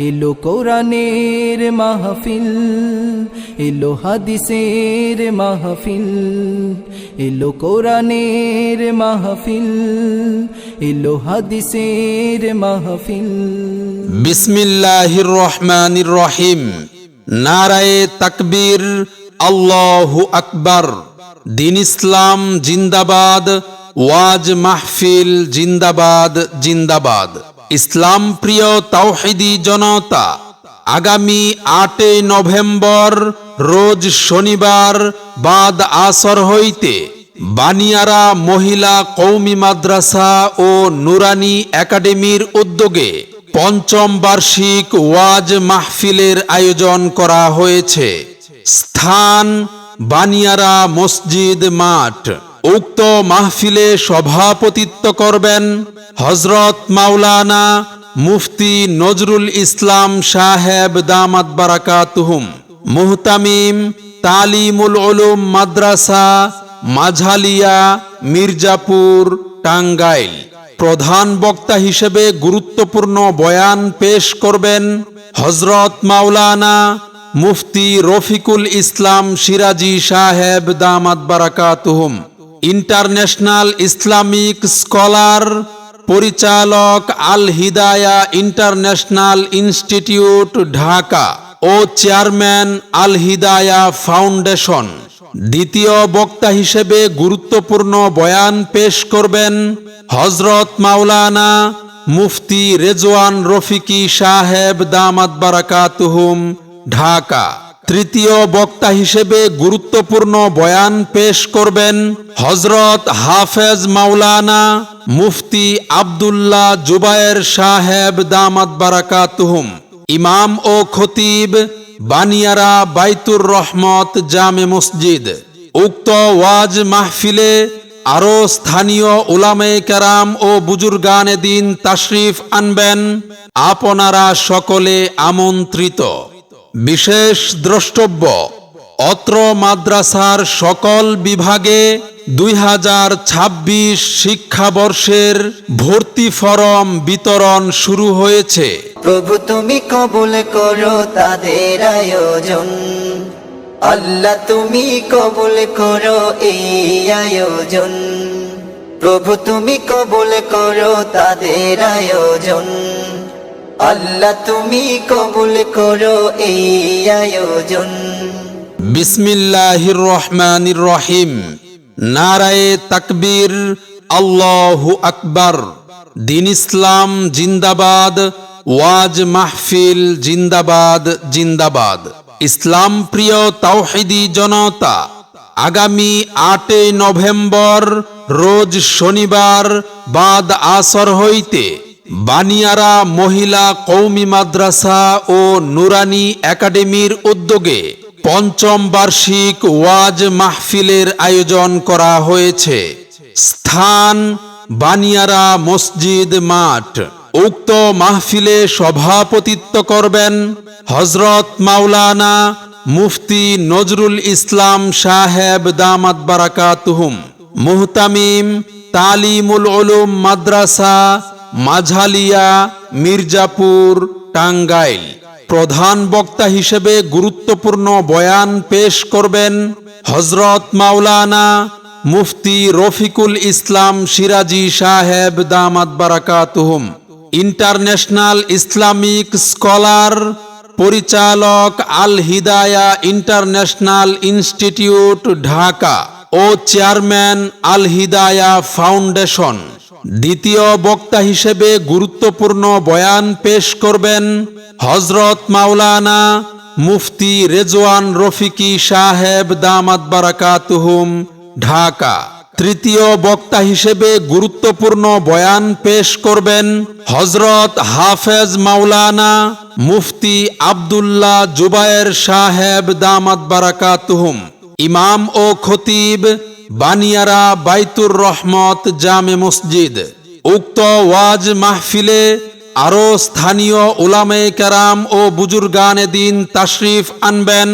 এলো কোরআনের মাহফিল, এলো হাদিসের মাহফিল, এলো কোরআনের মাহফিল, এলো হাদিসের মাহফিল। বিসমিল্লাহির রহমানির রহিম। নারায়ে তাকবীর, আল্লাহু আকবার। দিন ইসলাম জিন্দাবাদ, ওয়াজ মাহফিল জিন্দাবাদ জিন্দাবাদ। ইসলাম প্রিয় তাওহিদি জনতা, আগামী আটই নভেম্বর, রোজ শনিবার বাদ আসর হইতে বানিয়ারা মহিলা কৌমি মাদ্রাসা ও নুরানি একাডেমির উদ্যোগে পঞ্চম বার্ষিক ওয়াজ মাহফিলের আয়োজন করা হয়েছে। স্থান বানিয়ারা মসজিদ মাঠ। উক্ত মাহফিলে সভাপতিত্ব করবেন হজরত মাওলানা মুফতি নজরুল ইসলাম সাহেব দামাত বারাকাতুহুম, মুহতামিম তালিমুল উলুম মাদ্রাসা মাঝালিয়া মির্জাপুর টাঙ্গাইল। প্রধান বক্তা হিসেবে গুরুত্বপূর্ণ বয়ান পেশ করবেন হজরত মাওলানা মুফতি রফিকুল ইসলাম সিরাজি সাহেব দামাত বারাকাতুহুম। ইন্টারন্যাশনাল ইসলামিক স্কলার পরিচালক আল হিদায়া ইন্টারন্যাশনাল ইনস্টিটিউট, ঢাকা ও চেয়ারম্যান আল হিদায়া ফাউন্ডেশন। দ্বিতীয় বক্তা হিসেবে গুরুত্বপূর্ণ বয়ান পেশ করবেন হজরত মাওলানা মুফতি রেজওয়ান রফিকি সাহেব দামাত বারাকাতুহুম, ঢাকা। তৃতীয় বক্তা হিসেবে গুরুত্বপূর্ণ বয়ান পেশ করবেন হজরত হাফেজ মাওলানা মুফতি আবদুল্লাহ জুবায়ের সাহেব দামাত বারাকাতুহুম, ইমাম ও খতিব বানিয়ারা বাইতুর রহমত জামে মসজিদ, উক্ত ওয়াজ মাহফিলে আরও স্থানীয় উলামে কেরাম ও বুজুর্গানে দিন তাশরিফ আনবেন। আপনারা সকলে আমন্ত্রিত। বিশেষ দ্রষ্টব্য, অত্র মাদ্রাসার সকল বিভাগে দুই হাজার ছাব্বিশ শিক্ষাবর্ষের ভর্তি ফরম বিতরণ শুরু হয়েছে। প্রভু, তুমি কবুল করো তাদের আয়োজন। আল্লাহ, তুমি কবুল করো এই আয়োজন। প্রভু, তুমি কবুল করো তাদের আয়োজন। আল্লাহ তুমি কবুল করো এই আয়োজন। বিসমিল্লাহির রহমানির রহিম। নারায়ে তাকবীর, আল্লাহু আকবার। দিন ইসলাম জিন্দাবাদ, ওয়াজ মাহফিল জিন্দাবাদ জিন্দাবাদ। ইসলাম প্রিয় তাওহিদি জনতা, আগামী আটই নভেম্বর, রোজ শনিবার, বাদ আসর হইতে বানিয়ারা মহিলা কৌমি মাদ্রাসা ও নুরানি একাডেমির উদ্যোগে পঞ্চম বার্ষিক ওয়াজ মাহফিলের আয়োজন করা হয়েছে। স্থান বানিয়ারা মসজিদ মাঠ। উক্ত মাহফিলে সভাপতিত্ব করবেন হজরত মাওলানা মুফতি নজরুল ইসলাম সাহেব দামাত বারাকাতুহুম, মুহতামিম তালিমুল উলুম মাদ্রাসা মাঝালিয়া, মির্জাপুর, টাঙ্গাইল। প্রধান বক্তা হিসেবে গুরুত্বপূর্ণ বয়ান পেশ করবেন হজরত মাওলানা মুফতি রফিকুল ইসলাম সিরাজি সাহেব দামাত বারাকাতুহুম। ইন্টারন্যাশনাল ইসলামিক স্কলার পরিচালক আল হিদায়া ইন্টারন্যাশনাল ইনস্টিটিউট, ঢাকা। ও চেয়ারম্যান আল হিদায়া ফাউন্ডেশন, দ্বিতীয় বক্তা হিসেবে গুরুত্বপূর্ণ বয়ান পেশ করবেন হজরত মাওলানা মুফতি রেজওয়ান রফিকি সাহেব দামাত বারাকাতুহুম, ঢাকা। তৃতীয় বক্তা হিসেবে গুরুত্বপূর্ণ বয়ান পেশ করবেন হজরত হাফেজ মাওলানা মুফতি আবদুল্লাহ জুবায়ের সাহেব দামাত বারাকাতুহুম। ইমাম ও খতিব বানিয়ারা বাইতুর রহমত জামে মসজিদ। উক্ত ওয়াজ মাহফিলে আরও স্থানীয় উলামে কারাম ও বুজুর্গানে দিন তাশরিফ আনবেন।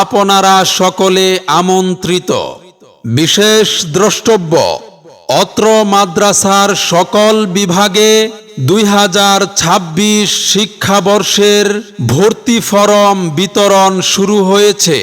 আপনারা সকলে আমন্ত্রিত। বিশেষ দ্রষ্টব্য, অত্র মাদ্রাসার সকল বিভাগে দুই হাজার ছাব্বিশ শিক্ষাবর্ষের ভর্তি ফরম বিতরণ শুরু হয়েছে।